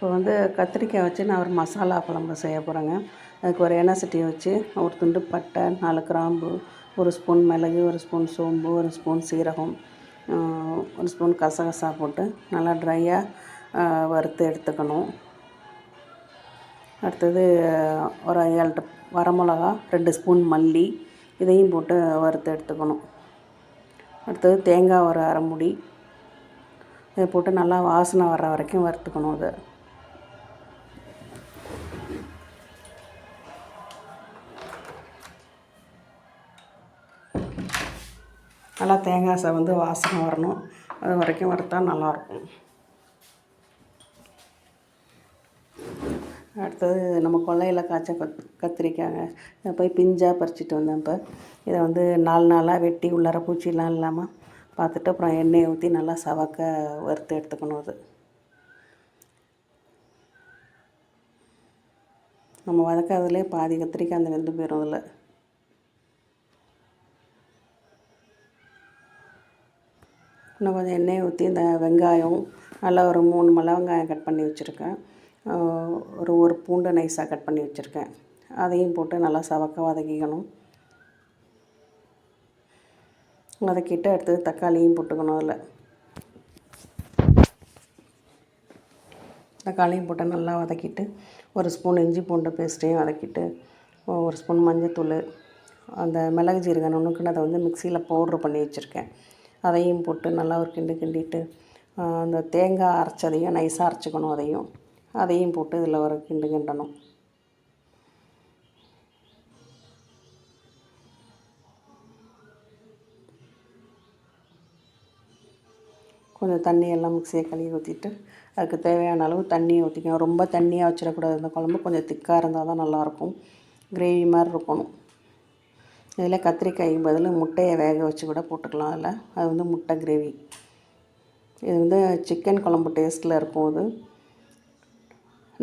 இப்போ வந்து கத்திரிக்காய் வச்சு நான் ஒரு மசாலா குழம்பு செய்ய போகிறேங்க அதுக்கு ஒரு எண்ணெய் சட்டியை வச்சு ஒரு துண்டு பட்டை நாலு கிராம்பு ஒரு ஸ்பூன் மிளகு ஒரு ஸ்பூன் சோம்பு ஒரு ஸ்பூன் சீரகம் ஒரு ஸ்பூன் கசகசா போட்டு நல்லா ட்ரையாக வறுத்து எடுத்துக்கணும். அடுத்தது ஒரு ஏழு வரமிளகா ரெண்டு ஸ்பூன் மல்லி இதையும் போட்டு வறுத்து எடுத்துக்கணும். அடுத்தது தேங்காய் ஒரு அரைமுடி இதை போட்டு நல்லா வாசனை வர்ற வரைக்கும் வறுத்துக்கணும் அதை. நல்லா தேங்காய் வந்து வாசனை வரணும். அது வரைக்கும் வறுத்தா நல்லாயிருக்கும். அடுத்தது நம்ம கொல்லையில் காய்ச்ச கத் கத்திரிக்காங்க. இதை போய் பிஞ்சாக பறிச்சிட்டு வந்தேன் இப்போ. இதை வந்து நாலு நாளாக வெட்டி உள்ளார பூச்சிலாம் இல்லாமல் பார்த்துட்டு அப்புறம் எண்ணெயை ஊற்றி நல்லா சவக்க வறுத்து எடுத்துக்கணும் அது. நம்ம வதக்காததுலேயே பாதி கத்திரிக்காய் அந்த வெந்து போயிடும் அதில். இன்னும் கொஞ்சம் எண்ணெயை ஊற்றி இந்த வெங்காயம் நல்லா ஒரு மூணு மிளகா வெங்காயம் கட் பண்ணி வச்சுருக்கேன். ஒரு ஒரு பூண்டு நைஸாக கட் பண்ணி வச்சுருக்கேன். அதையும் போட்டு நல்லா சவக்க வதக்கிக்கணும். வதக்கிட்டு அடுத்தது தக்காளியும் போட்டுக்கணும் அதில். தக்காளியும் போட்டு நல்லா வதக்கிட்டு ஒரு ஸ்பூன் இஞ்சி பூண்டு பேஸ்ட்டையும் வதக்கிட்டு ஒரு ஸ்பூன் மஞ்சத்தூள் அந்த மிளகு ஜீரகம் நுணுக்குனதை வந்து மிக்சியில் பவுட்ரு பண்ணி வச்சுருக்கேன். அதையும் போட்டு நல்லா ஒரு கிண்டு கிண்டிட்டு அந்த தேங்காய் அரைச்சதையும் நைஸாக அரைச்சிக்கணும் அதையும். அதையும் போட்டு இதில் ஒரு கிண்டு கிண்டணும். கொஞ்சம் தண்ணியெல்லாம் மிக்சியை கழுவி ஊற்றிட்டு அதுக்கு தேவையான அளவு தண்ணியை ஊற்றிக்கணும் ரொம்ப தண்ணியாக வச்சிடக்கூடாது. இந்த குழம்பு கொஞ்சம் திக்காக இருந்தால் தான் நல்லாயிருக்கும். கிரேவி மாதிரி இருக்கணும். இதில் கத்திரிக்காய் பதில் முட்டையை வேக வச்சு கூட போட்டுக்கலாம் அதில். அது வந்து முட்டை கிரேவி. இது வந்து சிக்கன் குழம்பு டேஸ்ட்டில் இருக்கும் அது.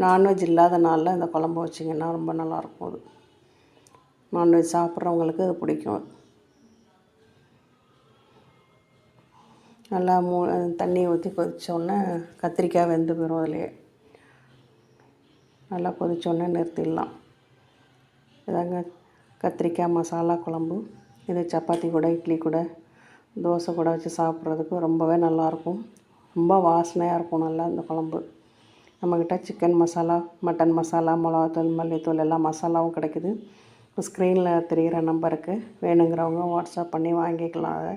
நான்வெஜ் இல்லாத நாளில் இந்த குழம்பு வச்சிங்கன்னா ரொம்ப நல்லாயிருக்கும் அது. நான்வெஜ் சாப்பிட்றவங்களுக்கு அது பிடிக்கும் நல்லா மூ தண்ணியை ஊற்றி கொதித்தோடனே கத்திரிக்காய் வெந்து போயிடும் அதுலேயே. நல்லா கொதித்தோடனே நிறுத்திடலாம். இதாங்க கத்திரிக்காய் மசாலா குழம்பு இது சப்பாத்தி கூட இட்லி கூட தோசை கூட வச்சு சாப்பிட்றதுக்கு ரொம்பவே நல்லாயிருக்கும். ரொம்ப வாசனையாக இருக்கும் நல்லா இந்த குழம்பு. நம்மக்கிட்ட சிக்கன் மசாலா மட்டன் மசாலா மிளகாத்தூள் மல்லித்தூள் எல்லா மசாலாவும் கிடைக்குது. ஸ்க்ரீனில் தெரிகிற நம்பருக்கு வேணுங்கிறவங்க வாட்ஸ்அப் பண்ணி வாங்கிக்கலாம் அதை.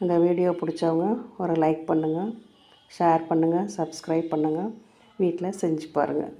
இந்த வீடியோ பிடிச்சவங்க ஒரு லைக் பண்ணுங்கள் ஷேர் பண்ணுங்கள் சப்ஸ்கிரைப் பண்ணுங்கள் வீட்டில் செஞ்சு பாருங்கள்